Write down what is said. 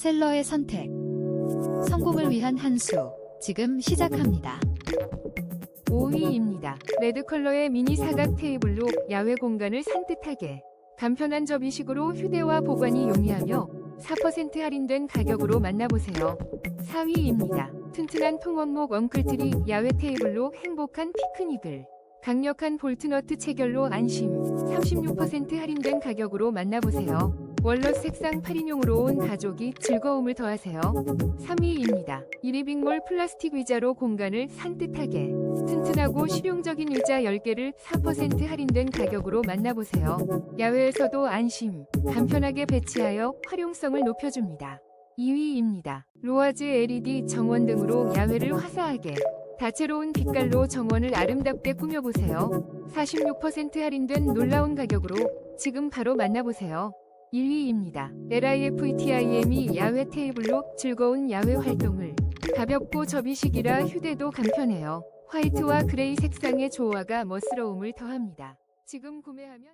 셀러의 선택. 성공을 위한 한 수. 지금 시작합니다. 5위입니다. 레드 컬러의 미니 사각 테이블로 야외 공간을 산뜻하게 간편한 접이식으로 휴대와 보관이 용이하며 4% 할인된 가격으로 만나보세요. 4위입니다. 튼튼한 통원목 엉클트리 야외 테이블로 행복한 피크닉을 강력한 볼트너트 체결로 안심 36% 할인된 가격으로 만나보세요. 월넛 색상 8인용으로 온 가족이 즐거움을 더하세요. 3위입니다. 이리빅몰 플라스틱 의자로 공간을 산뜻하게 튼튼하고 실용적인 의자 10개를 4% 할인된 가격으로 만나보세요. 야외에서도 안심, 간편하게 배치하여 활용성을 높여줍니다. 2위입니다. 로아즈 LED 정원 등으로 야외를 화사하게 다채로운 빛깔로 정원을 아름답게 꾸며보세요. 46% 할인된 놀라운 가격으로 지금 바로 만나보세요. 1위입니다. LIFTIM이 야외 테이블로 즐거운 야외 활동을 가볍고 접이식이라 휴대도 간편해요. 화이트와 그레이 색상의 조화가 멋스러움을 더합니다. 지금 구매하면